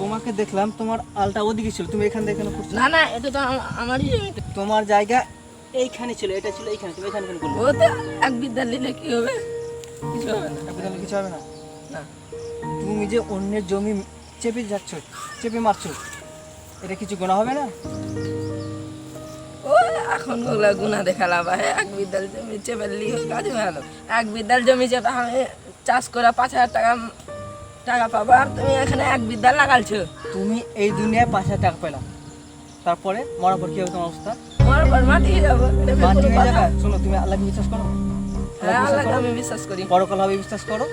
তোমাকে দেখলাম তোমার আলটা ওদিকে ছিল। তুমি এখান থেকে কেন করছ না না এটা তো আমারই জমিতে তোমার জায়গা এইখানে ছিল এটা ছিল এইখানে তুমি এখানে কেন করলে? ও তো এক বিদ্যা নিলে কি হবে? কিছু হবে না। কিছু হবে না? না। তুমি যে অন্যের জমি চেপে যাচ্ছ চেপে মারছো এটা কিছু গোনা হবে না? ও এখন ওগুলা গুণা দেখালা ভাই এক বিদ্যাল জমি চেপে লিখে কাজ ভালো এক বিদ্যাল জমি চেপে চাষ করে পাঁচ হাজার টাকা টাকা পাবো। আর তুমি এখানে এক বিদ্যাল লাগালছো তুমি এই দুনিয়ায় পাঁচ হাজার টাকা পেলাম। তারপরে মরার পর কি হবে তোমার অবস্থা? মরার পর মাটি যাব। মাটি হয়ে যাবে? শোনো তুমি আল্লাহকে বিশ্বাস করো? হ্যাঁ আল্লাহকে বিশ্বাস করো? আমি বিশ্বাস করি। পরকাল হবে বিশ্বাস করো?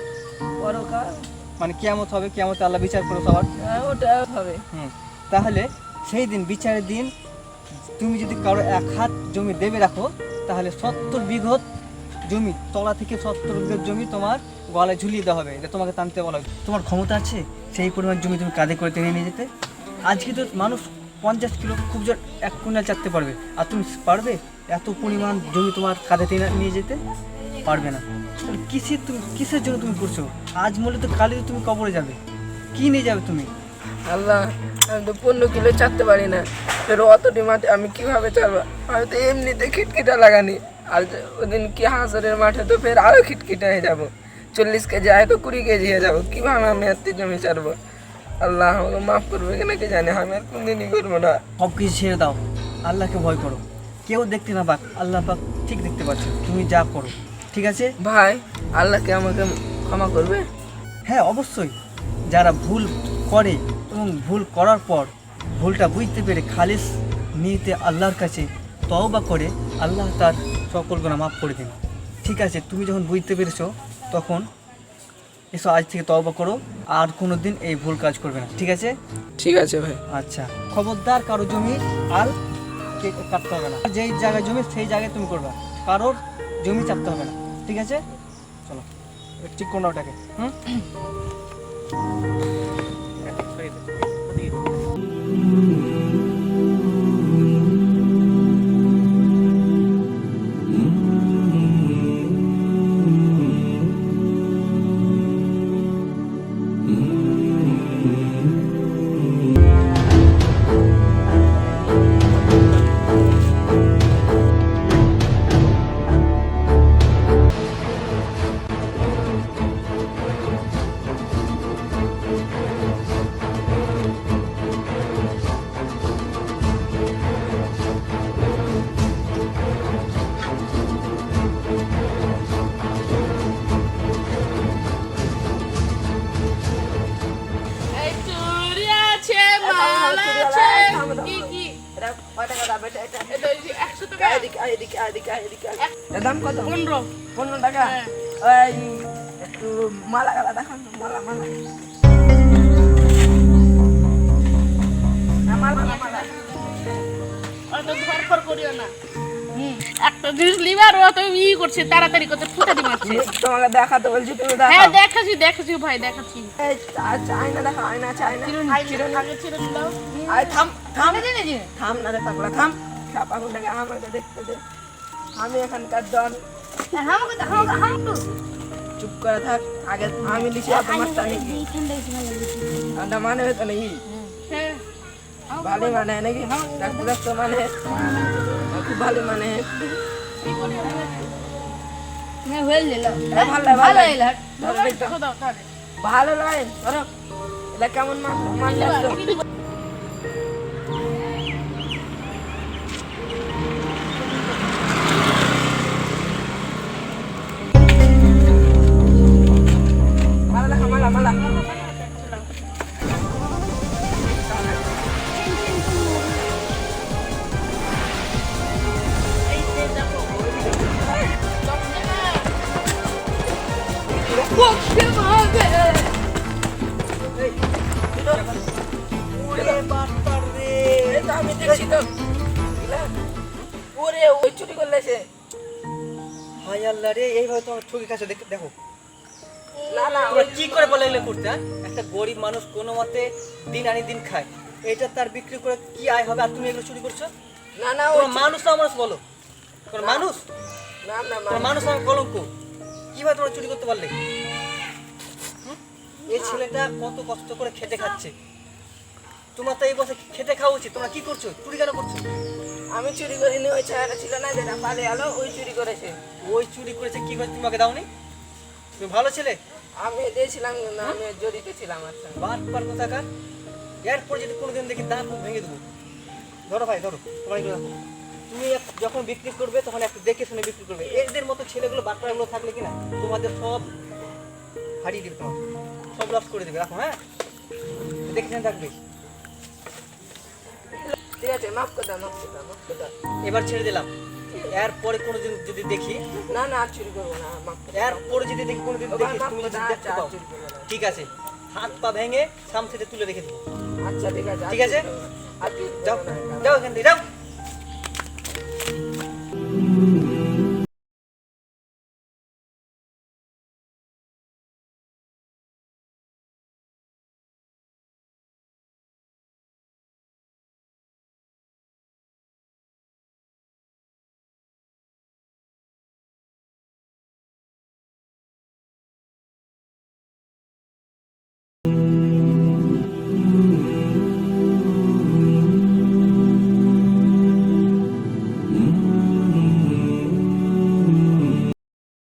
পরকাল। মানে কিয়ামত হবে কিয়ামতে আল্লাহ বিচার করো সবার। হ্যাঁ ওটা হবে। হুম। তাহলে সেই দিন বিচারের দিন তুমি যদি কারও এক হাত জমি দেবে রাখো তাহলে সত্তর বিঘত জমি, তলা থেকে সত্তর বিঘত জমি তোমার গলায় ঝুলিয়ে দেওয়া হবে। এটা তোমাকে টানতে বলা হবে। তোমার ক্ষমতা আছে সেই পরিমাণ জমি তুমি কাঁধে করে টেনে নিয়ে যেতে। আজকে তো মানুষ পঞ্চাশ কিলো খুব জোর এক কুইন্টাল চাটতে পারবে। আর তুমি পারবে এত পরিমাণ জমি তোমার কাঁধে টেনে নিয়ে যেতে? পারবে না। কিসের তুমি, কিসের জন্য তুমি করছ? আজ মূলত কালি তুমি কবরে যাবে। কি নিয়ে যাবে তুমি? আল্লাহ, আমি তো পনেরো কিলো চারতে পারি না। অতটি মাঠে আমি কীভাবে চালবো? আমি তো এমনিতে খিটখিটা লাগানি। আর ওদিন কি হাঁসরের মাঠে তো ফের আরও খিটখিটে হয়ে যাব। চল্লিশ কেজি আয় তো কুড়ি কেজি হয়ে যাব। কীভাবে আমি এত জমি চারবো আল্লাহ আমাকে মাফ করবে কিনা কি জানি আমি আর কোনদিনই করব না। সব কিছু ছেড়ে দাও। আল্লাহকে ভয় করো। কেউ দেখতে না পাক আল্লাহ পাক ঠিক দেখতে পাচ্ছ। তুমি যা করো ঠিক আছে? ভাই আল্লাহকে আমাকে ক্ষমা করবে? হ্যাঁ অবশ্যই। যারা ভুল করে এবং ভুল করার পর ভুলটা বুঝতে পেরে খালিস নিতে আল্লাহর কাছে তওবা করে আল্লাহ তার সকল গুণা মাফ করে দিন ঠিক আছে তুমি যখন বুঝতে পেরেছ তখন এসো আজ থেকে তওবা করো আর কোনো দিন এই ভুল কাজ করবে না ঠিক আছে ঠিক আছে ভাই আচ্ছা খবরদার কারও জমি আর কে- কাটতে হবে না যেই জায়গায় জমি সেই জায়গায় তুমি করবা কারোর জমি চাপতে হবে না ঠিক আছে চলো ঠিক করো না ওটাকে হুম টাকা? দাম কত? পনেরো। পনেরো টাকা? হ্যাঁ। ওই একটু মালা গালা দেখান মালা মালা। হ্যাঁ, মালা মালা মালা। অত ধরফর করিও না। একটা জিনিস লিবার ও তো ই করছে তাড়াতাড়ি করছে ফুটানি মারছে। তোমাকে দেখাতে বলছি তুমি হ্যাঁ দেখো দেখাচ্ছি দেখাচ্ছি ভাই দেখাচ্ছি। এই চা- আয়না দেখো আয়না আছে আয়না চিরুনি, আগে চিরুনি দাও। আয় থাম থাম। থাম না রে পাগলা থাম। পাগলটাকে আমাকে দেখতে দে। আমি এখানকার ডন চুপ করে থাক আগে আমি লিখি তোমার আন্ডা মানে হতো নাকি হ্যাঁ ভালো মানে নাকি? ডাক্তার ডাক্তার মানে। খুব ভালো মানে। ভালো এটা কেমন মান তো আমি দেখছি তো বুঝলা? ওরে ওই চুরি করলে সে। হাই আল্লাহ রে এইভাবে তোমার ঠকি কাছে দেখো দেখো। না না তোমরা কি করে বলে এগুলো করতে হ্যাঁ? একটা গরিব মানুষ কোনো মতে দিন আনি দিন খায়। এটা তার বিক্রি করে কি আয় হবে? আর তুমি এগুলো চুরি করছ? না না ওই মানুষ না মানুষ বলো। মানুষ? না না মানুষ আমার কলঙ্ক। কীভাবে তোমরা চুরি করতে পারলে? এই ছেলেটা কত কষ্ট করে খেটে খাচ্ছে। তোমার তো এই বছর খেতে খাওয়া উচিত। তোমরা কি করছ? চুরি কেন করছ? আমি চুরি করিনি ওই ছায়াটা ছিল না যেটা পালে আলো ওই চুরি করেছে। ওই চুরি করেছে কি করে তোমাকে দাওনি? তুমি ভালো ছেলে? আমি দিয়েছিলাম না আমি জড়িত ছিলাম আচ্ছা। বার পার কোথাকার? এরপর যদি কোনোদিন দেখি দাঁত মুখ ভেঙে দেবো। ধরো ভাই ধরো তোমার এগুলো রাখো। তুমি এক- যখন বিক্রি করবে তখন একটু দেখে শুনে বিক্রি করবে। এদের মতো ছেলেগুলো বাটপাড়াগুলো থাকলে কি না? তোমাদের সব হারিয়ে দিবে সব লস করে দেবে। রাখো হ্যাঁ? দেখে শুনে থাকবে। ঠিক আছে মাফ করে দাও মাফ করে দাও মাফ করে দাও। এবার ছেড়ে দিলাম। এরপরে কোনোদিন যদি দেখি না না আর চুরি করব না মাফ করে। এরপরে যদি দেখি কোনোদিন দেখি তুমি যদি দেখতে পাও। ঠিক আছে। হাত পা ভেঙে সাম থেকে তুলে রেখে দেবো। আচ্ছা ঠিক আছে ঠিক আছে? যাও যাও এখান থেকে যাও।